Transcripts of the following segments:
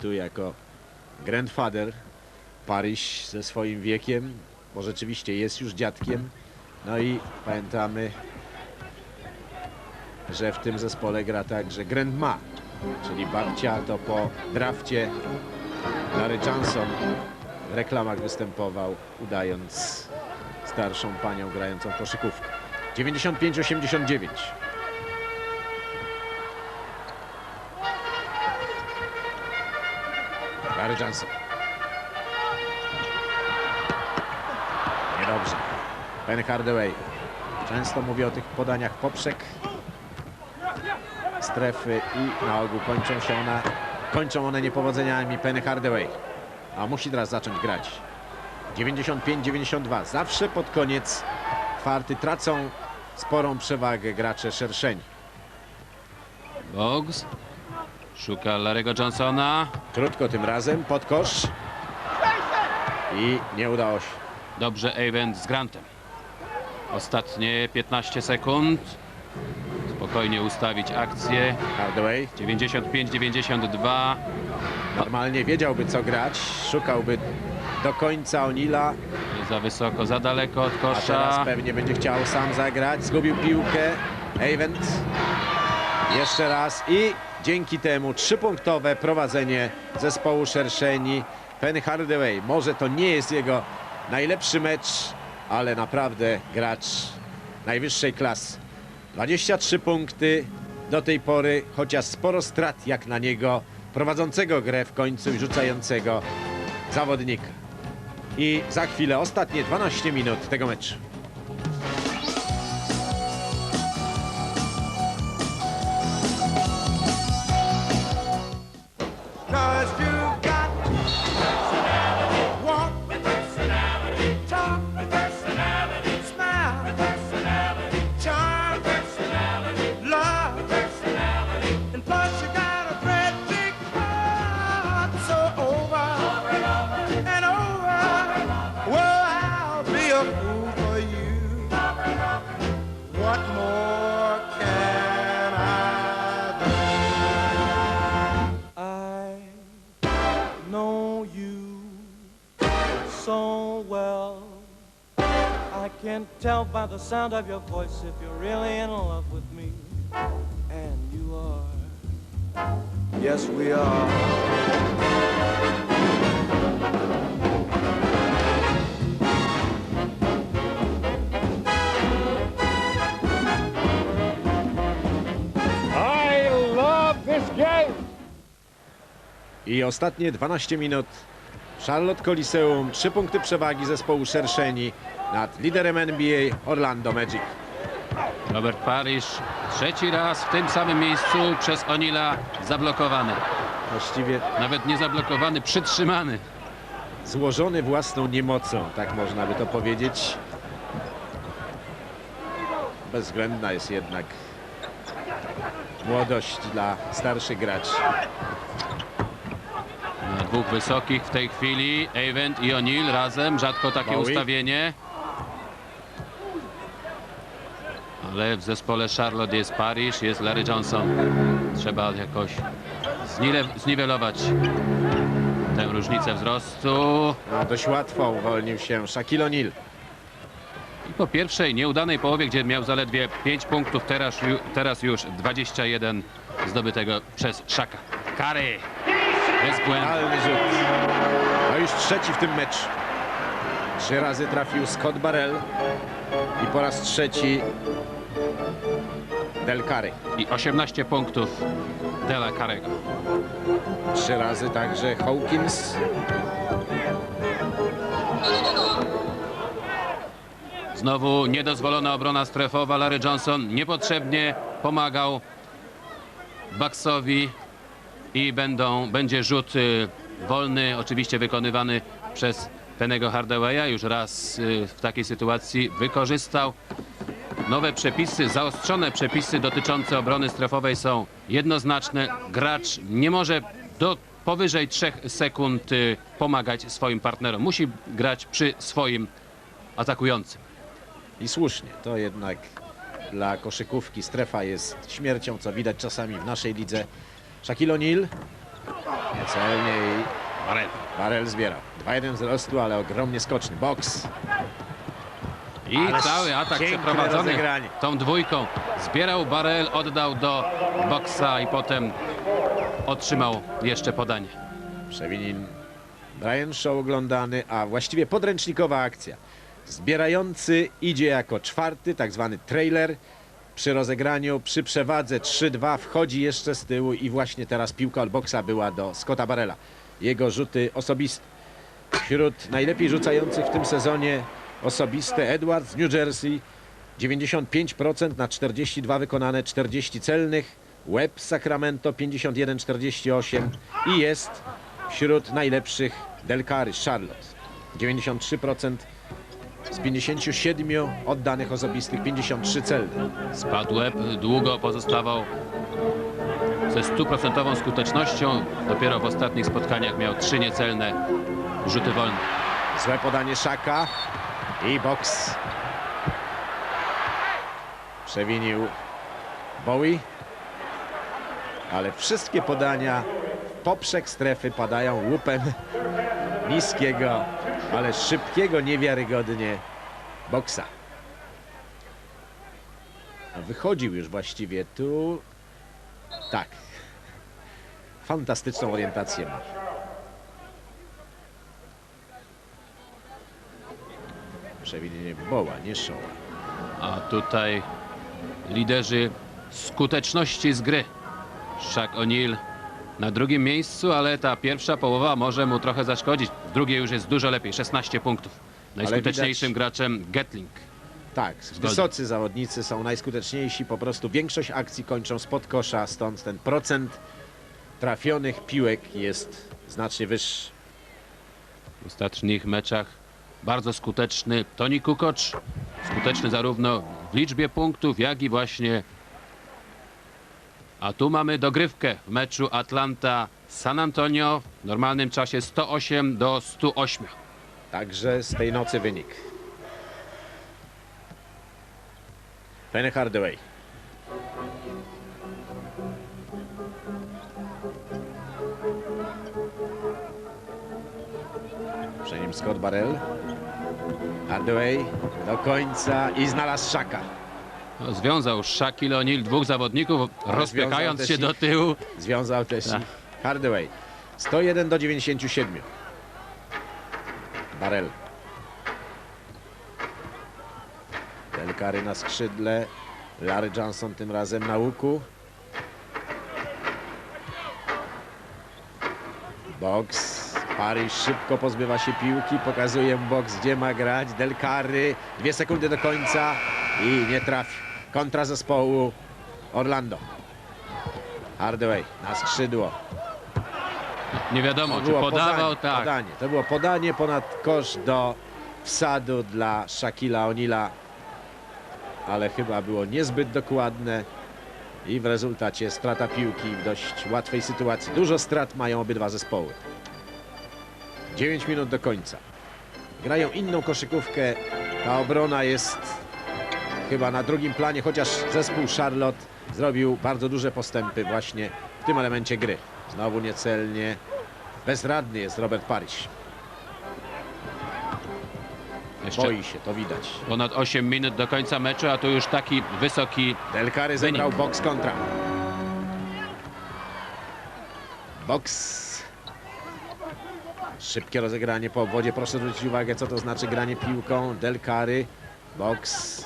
Tu jako grandfather Paryż ze swoim wiekiem, bo rzeczywiście jest już dziadkiem. No i pamiętamy, że w tym zespole gra także grandma, czyli babcia to po drafcie Larry Johnson w reklamach występował, udając starszą panią grającą koszykówkę. 95-89. Johnson. Niedobrze. Ben Hardaway. Często mówię o tych podaniach poprzek strefy i na ogół kończą się one, kończą one niepowodzeniami Penny Hardaway. A musi teraz zacząć grać. 95-92. Zawsze pod koniec kwarty tracą sporą przewagę gracze szerszeni. Boggs szuka Larego Johnsona. Krótko tym razem, pod kosz. I nie udało się. Dobrze Event z Grantem. Ostatnie 15 sekund. Spokojnie ustawić akcję. Hardaway 95-92. normalnie wiedziałby co grać, szukałby do końca Onila, Za wysoko, za daleko od a teraz kosza. pewnie będzie chciał sam zagrać. Zgubił piłkę. Event. Jeszcze raz i dzięki temu trzypunktowe prowadzenie zespołu Szerszeni. Penny Hardaway, może to nie jest jego najlepszy mecz, ale naprawdę gracz najwyższej klasy. 23 punkty do tej pory, chociaż sporo strat jak na niego prowadzącego grę w końcu i rzucającego zawodnika. I za chwilę ostatnie 12 minut tego meczu. Tell by the sound of your voice if you're really in love with me. And you are. Yes, we are. I love this game. I ostatnie 12 minut. Charlotte Coliseum, 3 punkty przewagi zespołu Szerszeni nad liderem NBA Orlando Magic. Robert Parrish trzeci raz w tym samym miejscu przez Onila zablokowany. Właściwie Nawet nie zablokowany, przytrzymany. złożony własną niemocą, tak można by to powiedzieć. Bezwzględna jest jednak młodość dla starszych graczy. Na dwóch wysokich w tej chwili. Event i O'Neill razem. Rzadko takie Bowie. ustawienie. Ale w zespole Charlotte jest Parrish, jest Larry Johnson. Trzeba jakoś zniwe zniwelować tę różnicę wzrostu. No, dość łatwo uwolnił się Shaquille O'Neal. I po pierwszej nieudanej połowie, gdzie miał zaledwie 5 punktów, teraz, teraz już 21 zdobytego przez Szaka. Kary! Bez błędu. Rzut. No już trzeci w tym meczu. Trzy razy trafił Scott Barrell i po raz trzeci Del Curry. I 18 punktów Dela Karego. Trzy razy także Hawkins. Znowu niedozwolona obrona strefowa. Larry Johnson niepotrzebnie pomagał Bucksowi i będą, będzie rzut y, wolny, oczywiście wykonywany przez Penego Hardawaya. Już raz y, w takiej sytuacji wykorzystał. Nowe przepisy, zaostrzone przepisy dotyczące obrony strefowej są jednoznaczne. Gracz nie może do powyżej 3 sekund y, pomagać swoim partnerom. Musi grać przy swoim atakującym. I słusznie, to jednak dla koszykówki strefa jest śmiercią, co widać czasami w naszej lidze. Shaquille O'Neal Niecelnie i Barel. Barel zbierał. 2-1 wzrostu, ale ogromnie skoczny. Boks. I Ależ cały atak piękne przeprowadzony rozegranie. tą dwójką. Zbierał Barel, oddał do boksa i potem otrzymał jeszcze podanie. Przewinin Brian Shaw oglądany, a właściwie podręcznikowa akcja. Zbierający idzie jako czwarty, tak zwany trailer. Przy rozegraniu, przy przewadze 3-2 wchodzi jeszcze z tyłu i właśnie teraz piłka od boksa była do Scotta Barrela. Jego rzuty osobiste. Wśród najlepiej rzucających w tym sezonie osobiste Edwards z New Jersey 95% na 42 wykonane, 40 celnych. Webb z Sacramento 51-48 i jest wśród najlepszych Del Cary z Charlotte. 93% z 57 oddanych osobistych, 53 celne. Spadł łeb, długo pozostawał ze stuprocentową skutecznością. Dopiero w ostatnich spotkaniach miał trzy niecelne rzuty wolne. Złe podanie Szaka i boks. Przewinił Bowie. Ale wszystkie podania poprzek strefy padają łupem niskiego, ale szybkiego niewiarygodnie boksa. A Wychodził już właściwie tu. Tak. Fantastyczną orientację ma. Przewinienie Boła, nie Szoła. A tutaj liderzy skuteczności z gry. Shaq O'Neal na drugim miejscu, ale ta pierwsza połowa może mu trochę zaszkodzić. W drugiej już jest dużo lepiej, 16 punktów. Najskuteczniejszym widać- graczem Gatling. Tak, wysocy zawodnicy są najskuteczniejsi, po prostu większość akcji kończą spod kosza, stąd ten procent trafionych piłek jest znacznie wyższy. W ostatnich meczach bardzo skuteczny Toni Kukoc. Skuteczny zarówno w liczbie punktów, jak i właśnie... A tu mamy dogrywkę w meczu Atlanta-San Antonio w normalnym czasie 108 do 108. Także z tej nocy wynik. Penny Hardaway. Przy nim Scott Barrell. Hardaway do końca i znalazł Szaka. No, Związał Shaquille O'Neal dwóch zawodników, rozpychając też się ich. do tyłu. Związał też Tak. Hardaway. 101 do 97. Barel. Delkary na skrzydle. Larry Johnson tym razem na łuku. Box. Paryż szybko pozbywa się piłki. Pokazuje box, gdzie ma grać. Delkary. Dwie sekundy do końca i nie trafił. Kontra zespołu Orlando. Hardaway na skrzydło. Nie wiadomo, czy podawał, podanie, tak. podanie. To było podanie ponad kosz do wsadu dla Shakila O'Neala, ale chyba było niezbyt dokładne i w rezultacie strata piłki w dość łatwej sytuacji. Dużo strat mają obydwa zespoły. 9 minut do końca. Grają inną koszykówkę. Ta obrona jest chyba na drugim planie, chociaż zespół Charlotte zrobił bardzo duże postępy właśnie w tym elemencie gry. Znowu niecelnie. Bezradny jest Robert Paryś. Jeszcze Boi się, to widać. ponad 8 minut do końca meczu, a tu już taki wysoki Delkary zebrał box kontra. Box. Szybkie rozegranie po obwodzie. Proszę zwrócić uwagę, co to znaczy granie piłką. Delkary. Box.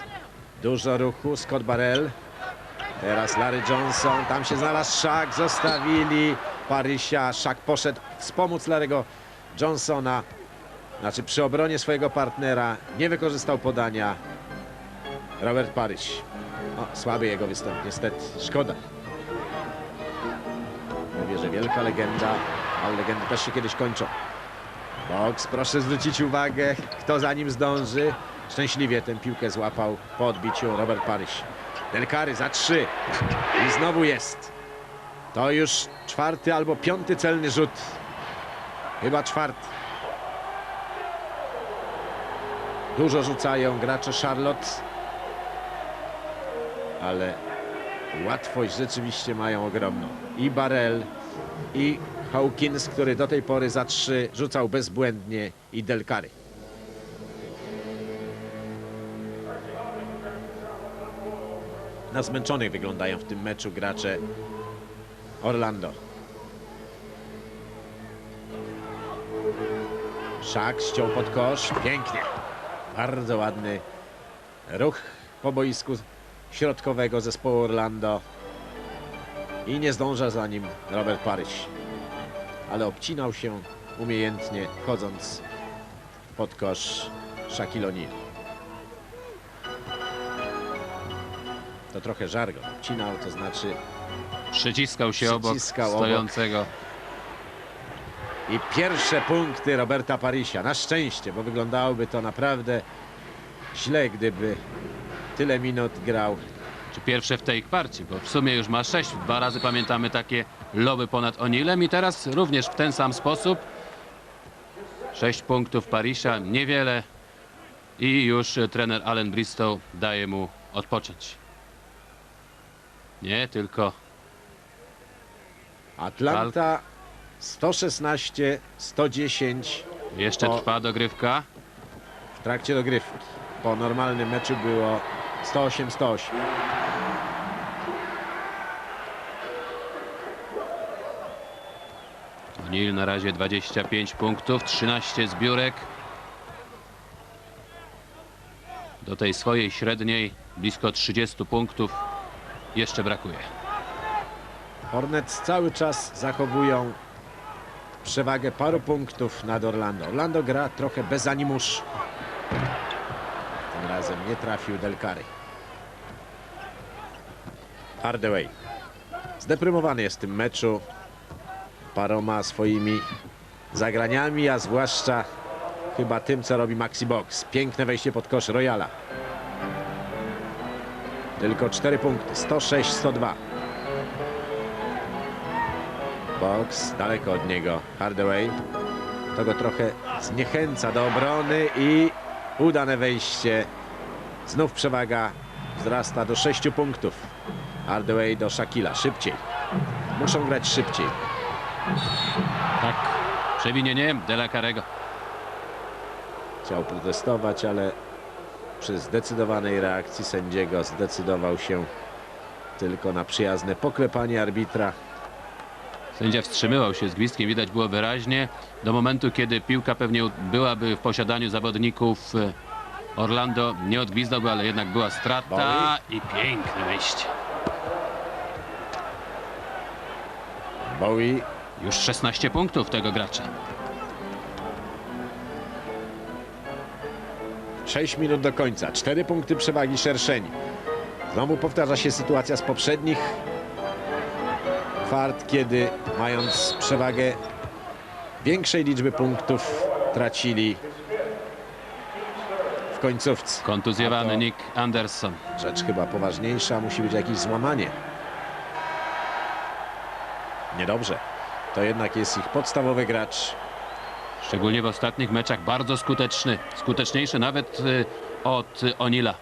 Dużo ruchu. Scott Barrell. Teraz Larry Johnson. Tam się znalazł Szak. Zostawili Parysia. Szak poszedł wspomóc Larego Johnsona. Znaczy przy obronie swojego partnera. Nie wykorzystał podania. Robert Paryś. O, słaby jego występ, niestety. Szkoda. Mówię, że wielka legenda, ale legendy też się kiedyś kończą. Box, proszę zwrócić uwagę, kto za nim zdąży. Szczęśliwie tę piłkę złapał po odbiciu Robert Paryś. Delkary za trzy. I znowu jest. To już czwarty albo piąty celny rzut. Chyba czwarty. Dużo rzucają gracze Charlotte ale łatwość rzeczywiście mają ogromną. I Barel, i Hawkins, który do tej pory za trzy rzucał bezbłędnie i Del Curry. Na zmęczonych wyglądają w tym meczu gracze Orlando. Szak ściął pod kosz. Pięknie. Bardzo ładny ruch po boisku środkowego zespołu Orlando. I nie zdąża za nim Robert Paryś. Ale obcinał się umiejętnie, wchodząc pod kosz Shaquille O'Neal. To trochę żargon. Obcinał, to znaczy Przyciskał się obok Przyciskał obok. stojącego. I pierwsze punkty Roberta Parysia. Na szczęście, bo wyglądałoby to naprawdę źle, gdyby tyle minut grał. Czy pierwsze w tej partii, bo w sumie już ma sześć. Dwa razy pamiętamy takie loby ponad Onilem i teraz również w ten sam sposób. Sześć punktów Parisza, niewiele. I już trener Allen Bristow daje mu odpocząć. Nie, tylko Atlanta 116, 110 jeszcze O. trwa dogrywka. w trakcie dogrywki. Po normalnym meczu było 108, 108. O'Neill na razie 25 punktów, 13 zbiórek. Do tej swojej średniej blisko 30 punktów jeszcze brakuje. Hornets cały czas zachowują przewagę paru punktów nad Orlando. Orlando gra trochę bez animusz. Razem nie trafił Del. Hardaway. Zdeprymowany jest w tym meczu paroma swoimi zagraniami, a zwłaszcza chyba tym, co robi Maxi Box. Piękne wejście pod kosz Royala. Tylko 4 punkty. 106-102. Box daleko od niego. Hardaway. To go trochę zniechęca do obrony i udane wejście. Znów przewaga wzrasta do 6 punktów. Hardaway do Shakila. Szybciej. Muszą grać szybciej. Tak, przewinienie Dela Carego. Chciał protestować, ale przy zdecydowanej reakcji sędziego zdecydował się tylko na przyjazne poklepanie arbitra. Sędzia wstrzymywał się z gwizdkiem, widać było wyraźnie. Do momentu, kiedy piłka pewnie byłaby w posiadaniu zawodników e, Orlando, nie odgwizdałby, ale jednak była strata i piękne wejście. Bowie Już 16 punktów tego gracza. 6 minut do końca. 4 punkty przewagi szerszeni. Znowu powtarza się sytuacja z poprzednich kwart, kiedy mając przewagę większej liczby punktów tracili końcówce. Kontuzjowany to Nick Anderson. Rzecz chyba poważniejsza, musi być jakieś złamanie. Niedobrze. To jednak jest ich podstawowy gracz. Szczególnie w ostatnich meczach bardzo skuteczny. Skuteczniejszy nawet y, od Onila.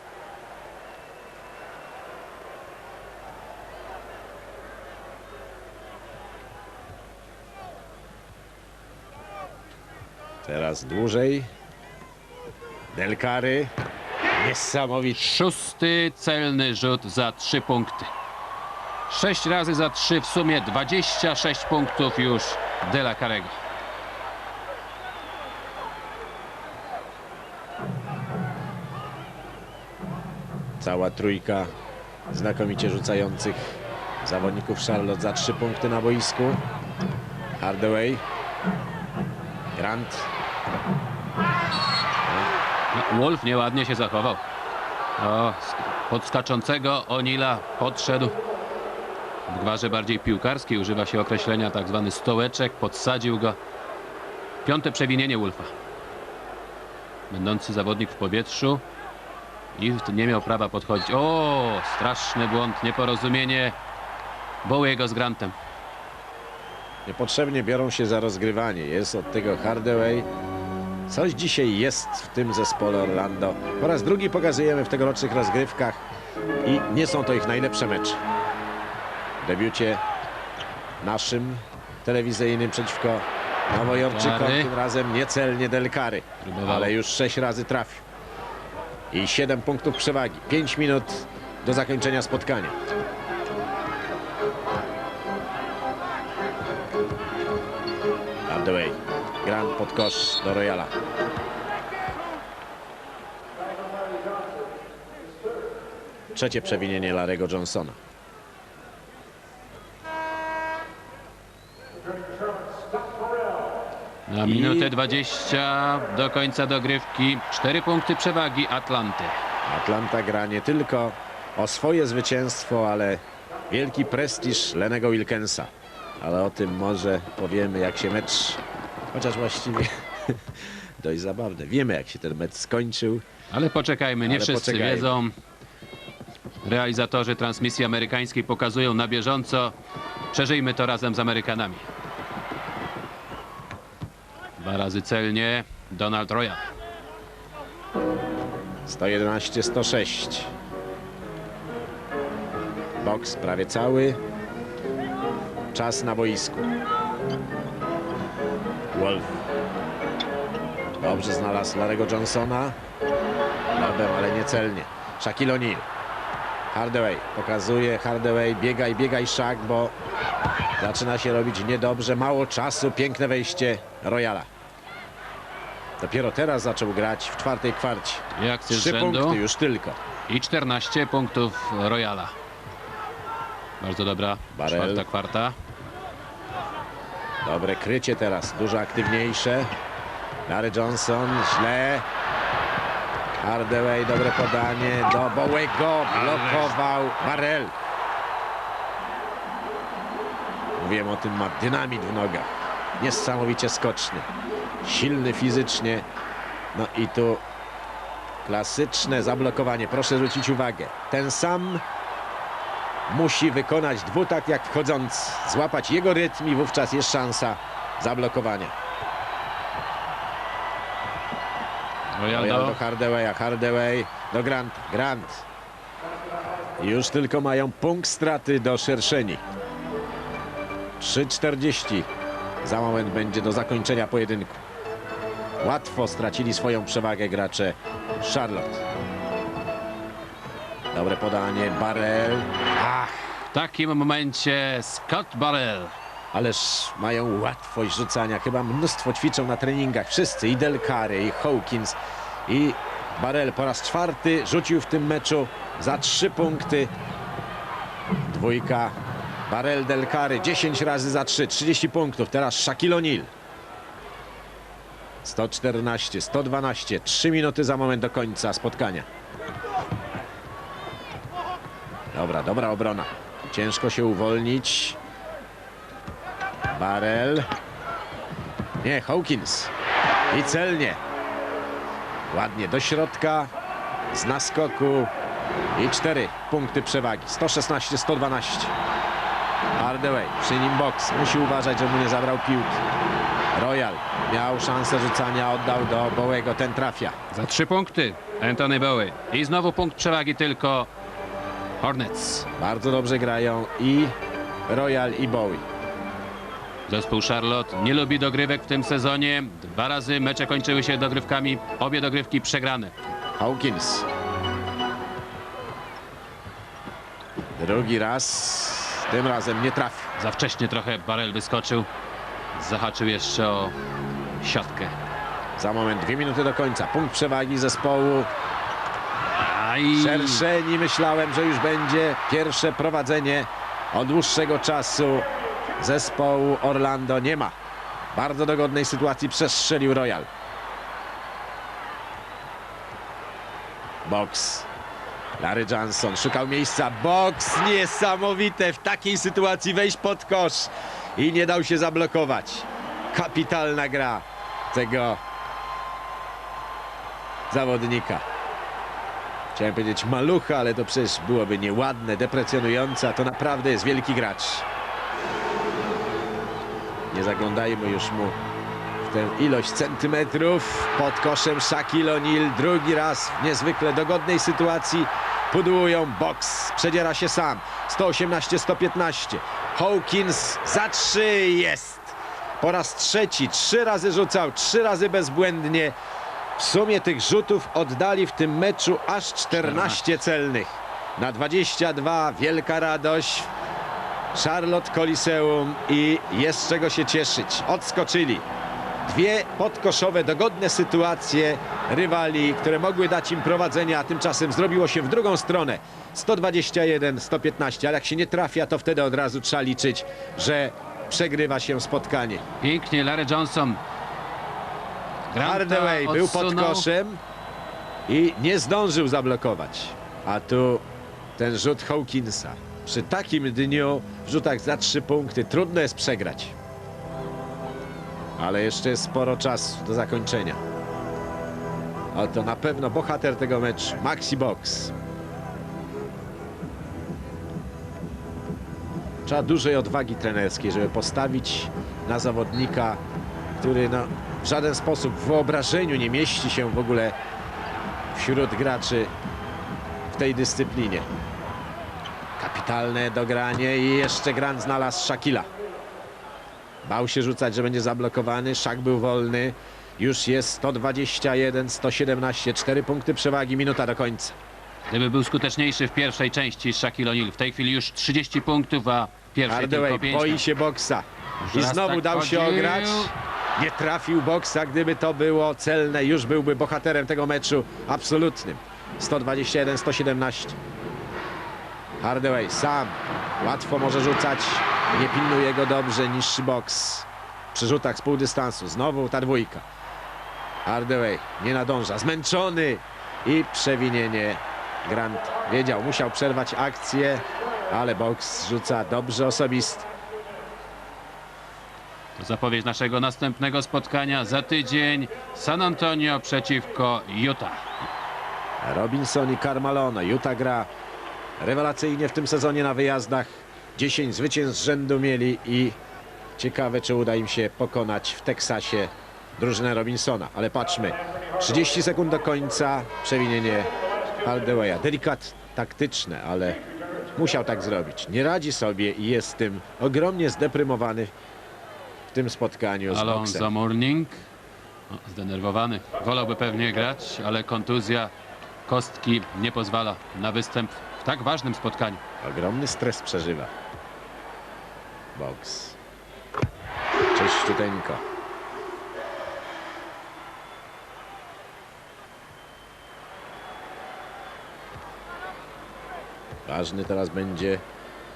Teraz dłużej. Del Curry. Niesamowity. Szósty celny rzut za trzy punkty. Sześć razy za trzy, w sumie 26 punktów już Dela Carego. Cała trójka znakomicie rzucających zawodników Charlotte za trzy punkty na boisku. Hardaway. Grant. Wolf nieładnie się zachował. O, sk- pod skaczącego Onila podszedł. W gwarze bardziej piłkarskiej używa się określenia tak zwany stołeczek. Podsadził go. Piąte przewinienie Wolfa. Będący zawodnik w powietrzu. I nie miał prawa podchodzić. O, straszny błąd, nieporozumienie Bowiego z Grantem. Niepotrzebnie biorą się za rozgrywanie. Jest od tego Hardaway. Coś dzisiaj jest w tym zespole Orlando. Po raz drugi pokazujemy w tegorocznych rozgrywkach i nie są to ich najlepsze mecze. W debiucie naszym telewizyjnym przeciwko Nowojorczykom. Tym razem niecelnie Delkary, ale już sześć razy trafił. I 7 punktów przewagi. 5 minut do zakończenia spotkania. Pod kosz do Royala. Trzecie przewinienie Larego Johnsona. Na minutę 20 do końca dogrywki. 4 punkty przewagi Atlanty. Atlanta gra nie tylko o swoje zwycięstwo, ale wielki prestiż Lenego Wilkensa. Ale o tym może powiemy, jak się mecz, chociaż właściwie dość zabawne. Wiemy, jak się ten mecz skończył. Ale poczekajmy, nie Ale wszyscy poczekajmy. wiedzą. Realizatorzy transmisji amerykańskiej pokazują na bieżąco. Przeżyjmy to razem z Amerykanami. Dwa razy celnie Donald Royal. 111-106. Boks prawie cały. Czas na boisku. Dobrze znalazł Larego Johnsona. Lobem, ale niecelnie. Shaquille O'Neal. Hardaway pokazuje. Hardaway biegaj, biegaj Shaq, bo zaczyna się robić niedobrze. Mało czasu. Piękne wejście Royala. Dopiero teraz zaczął grać w czwartej kwarcie. Z Trzy rzędu. punkty już tylko. I 14 punktów Royala. Bardzo dobra Barel. czwarta kwarta. Dobre krycie teraz, dużo aktywniejsze. Larry Johnson, źle. Hardaway, dobre podanie do Bowego, blokował Barel. Mówiłem o tym, ma dynamit w nogach. Niesamowicie skoczny, silny fizycznie. No i tu klasyczne zablokowanie. Proszę zwrócić uwagę. Ten sam musi wykonać dwutak jak wchodzący, złapać jego rytm i wówczas jest szansa zablokowania. Royal Royal do do Hardawaya, Hardaway do Grant, Grant. Już tylko mają punkt straty do szerszeni. 3.40. Za moment będzie do zakończenia pojedynku. Łatwo stracili swoją przewagę gracze Charlotte. Dobre podanie, Barrel. Ach, w takim momencie Scott Barrel. Ależ mają łatwość rzucania. Chyba mnóstwo ćwiczą na treningach. Wszyscy. I Del Curry, i Hawkins, i Barel po raz czwarty rzucił w tym meczu za trzy punkty. Dwójka. Barel Del Curry 10 razy za 3, 30 punktów. Teraz Shaquille O'Neal. 114, 112, 3 minuty za moment do końca spotkania. Dobra, dobra obrona. Ciężko się uwolnić. Barel. Nie, Hawkins. I celnie. Ładnie do środka. Z naskoku. I cztery punkty przewagi. 116-112. Hardaway przy nim box. Musi uważać, że mu nie zabrał piłki. Royal miał szansę rzucania, oddał do Bowego. Ten trafia. Za trzy punkty Anthony Bowie. I znowu punkt przewagi tylko Hornets. Bardzo dobrze grają i Royal i Bowie. Zespół Charlotte nie lubi dogrywek w tym sezonie. Dwa razy mecze kończyły się dogrywkami. Obie dogrywki przegrane. Hawkins. Drugi raz. Tym razem nie trafił. Za wcześnie trochę Barrel wyskoczył. Zahaczył jeszcze o siatkę. Za moment dwie minuty do końca. Punkt przewagi zespołu. Aj, Szerszeni myślałem, że już będzie pierwsze prowadzenie od dłuższego czasu zespołu Orlando. Nie ma. Bardzo dogodnej sytuacji przestrzelił Royal. Box. Larry Johnson szukał miejsca. Box niesamowite w takiej sytuacji wejść pod kosz i nie dał się zablokować. Kapitalna gra tego zawodnika. Chciałem powiedzieć malucha, ale to przecież byłoby nieładne, deprecjonujące, a to naprawdę jest wielki gracz. Nie zaglądajmy już mu w tę ilość centymetrów. Pod koszem Shaquille O'Neal drugi raz w niezwykle dogodnej sytuacji. Pudłują, boks, przedziera się sam. 118-115. Hawkins za trzy jest. Po raz trzeci, trzy razy rzucał, trzy razy bezbłędnie. W sumie tych rzutów oddali w tym meczu aż 14 celnych. Na 22 wielka radość. Charlotte Coliseum i jest czego się cieszyć. Odskoczyli. Dwie podkoszowe, dogodne sytuacje rywali, które mogły dać im prowadzenie, a tymczasem zrobiło się w drugą stronę. 121-115, ale jak się nie trafia, to wtedy od razu trzeba liczyć, że przegrywa się spotkanie. Pięknie Larry Johnson. Hardaway był pod koszem i nie zdążył zablokować. A tu ten rzut Hawkinsa. Przy takim dniu w rzutach za trzy punkty trudno jest przegrać. Ale jeszcze jest sporo czasu do zakończenia. Ale to na pewno bohater tego meczu, Maxi Box. Trzeba dużej odwagi trenerskiej, żeby postawić na zawodnika, który no, w żaden sposób w wyobrażeniu nie mieści się w ogóle wśród graczy w tej dyscyplinie. Kapitalne dogranie i jeszcze Grant znalazł Shakila. Bał się rzucać, że będzie zablokowany. Szak był wolny. Już jest 121, 117, 4 punkty przewagi, minuta do końca. Gdyby był skuteczniejszy w pierwszej części Shaquille O'Neal. W tej chwili już 30 punktów, a pierwszej Hardaway tylko 5. boi się boksa. I znowu tak dał się ograć. Nie trafił boksa. Gdyby to było celne, już byłby bohaterem tego meczu absolutnym. 121, 117. Hardaway sam. Łatwo może rzucać. Nie pilnuje go dobrze. Niższy boks. Przy rzutach z pół dystansu. Znowu ta dwójka. Hardaway nie nadąża. Zmęczony. I przewinienie. Grant wiedział, musiał przerwać akcję, ale boks rzuca dobrze osobisty. Zapowiedź naszego następnego spotkania za tydzień. San Antonio przeciwko Utah. Robinson i Carmalona. Utah gra rewelacyjnie w tym sezonie na wyjazdach. 10 zwycięstw z rzędu mieli i ciekawe, czy uda im się pokonać w Teksasie drużynę Robinsona. Ale patrzmy, 30 sekund do końca, przewinienie Hardawaya. Delikat taktyczne, ale musiał tak zrobić. Nie radzi sobie i jest tym ogromnie zdeprymowany w tym spotkaniu z Alonso boksem. Mourning. O, zdenerwowany. Wolałby pewnie grać, ale kontuzja kostki nie pozwala na występ w tak ważnym spotkaniu. Ogromny stres przeżywa. Boks. Czyściuteńko. Ważny teraz będzie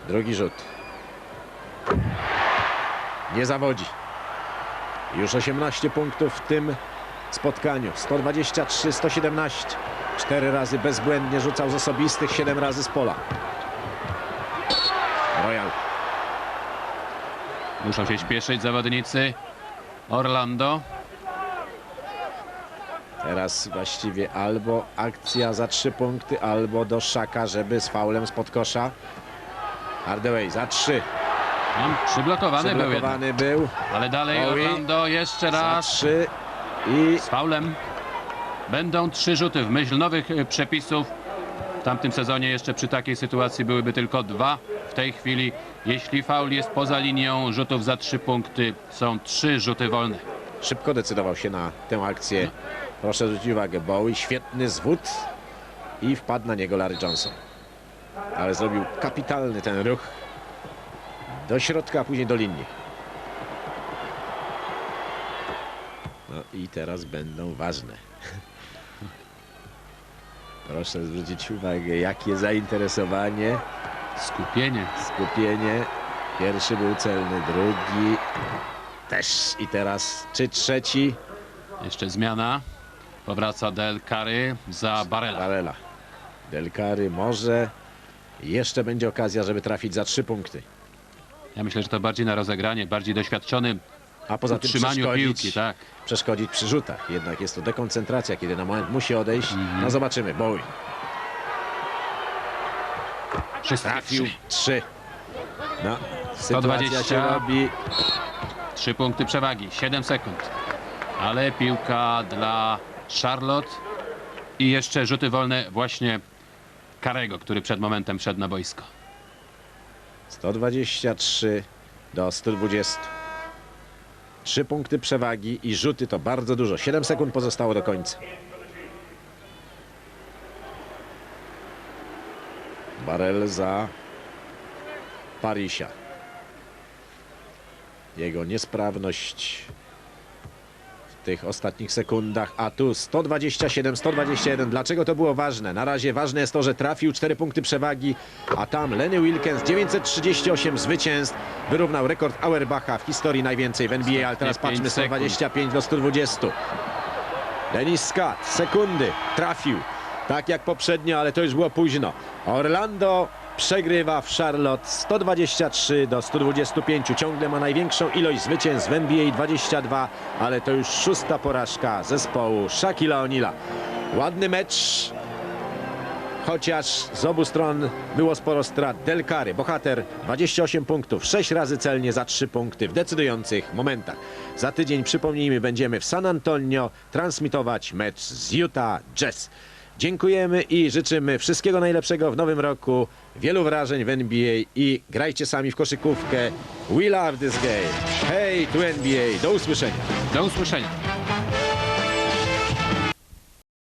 drugi rzut. Nie zawodzi. Już 18 punktów w tym spotkaniu. 123, 117. Cztery razy bezbłędnie rzucał z osobistych, 7 razy z pola. Royal. Muszą się śpieszyć zawodnicy Orlando. Teraz właściwie albo akcja za trzy punkty, albo do szaka, żeby z faulem spod kosza. Hardaway za trzy. Tam przyblokowany był był. Ale dalej Bowie. Orlando jeszcze Za raz trzy. I z faulem. Będą trzy rzuty w myśl nowych e, przepisów. W tamtym sezonie jeszcze przy takiej sytuacji byłyby tylko dwa. W tej chwili, jeśli faul jest poza linią rzutów za trzy punkty, są trzy rzuty wolne. szybko decydował się na tę akcję. Proszę zwrócić uwagę, Bowie świetny zwód i wpadł na niego Larry Johnson. Ale zrobił kapitalny ten ruch do środka, a później do linii. No i teraz będą ważne. Proszę zwrócić uwagę, jakie zainteresowanie, Skupienie. skupienie. Pierwszy był celny, drugi też. I teraz czy trzeci? Jeszcze zmiana. Powraca Del Curry za Barela. Barela. Delkary może. Jeszcze będzie okazja, żeby trafić za trzy punkty. Ja myślę, że to bardziej na rozegranie, bardziej doświadczony A poza tym trzymaniu piłki, tak. przeszkodzić przy rzutach. Jednak jest to dekoncentracja, kiedy na moment musi odejść. Mhm. No zobaczymy. Bowie Wszystkie trafił trzy. trzy. No, sytuacja 120. się robi. Trzy punkty przewagi, 7 sekund. Ale piłka dla Charlotte i jeszcze rzuty wolne właśnie Karego, który przed momentem wszedł na boisko. 123 do 120. Trzy punkty przewagi i rzuty to bardzo dużo. 7 sekund pozostało do końca. Barel za Parisia. Jego niesprawność tych ostatnich sekundach, a tu 127, 121. Dlaczego to było ważne? Na razie ważne jest to, że trafił 4 punkty przewagi, a tam Lenny Wilkens 938 zwycięstw wyrównał rekord Auerbacha w historii najwięcej w NBA, ale teraz 105 patrzmy sekund. 125 do 120. Dennis Scott, sekundy, trafił. Tak jak poprzednio, ale to już było późno. Orlando przegrywa w Charlotte 123 do 125. Ciągle ma największą ilość zwycięstw w NBA 22, ale to już szósta porażka zespołu Shaquilla O'Neala. Ładny mecz, chociaż z obu stron było sporo strat. Del Cary, bohater, 28 punktów, 6 razy celnie za 3 punkty w decydujących momentach. Za tydzień, przypomnijmy, będziemy w San Antonio transmitować mecz z Utah Jazz. Dziękujemy i życzymy wszystkiego najlepszego w nowym roku, wielu wrażeń w NBA i grajcie sami w koszykówkę. We love this game. Hej, tu NBA. Do usłyszenia. Do usłyszenia.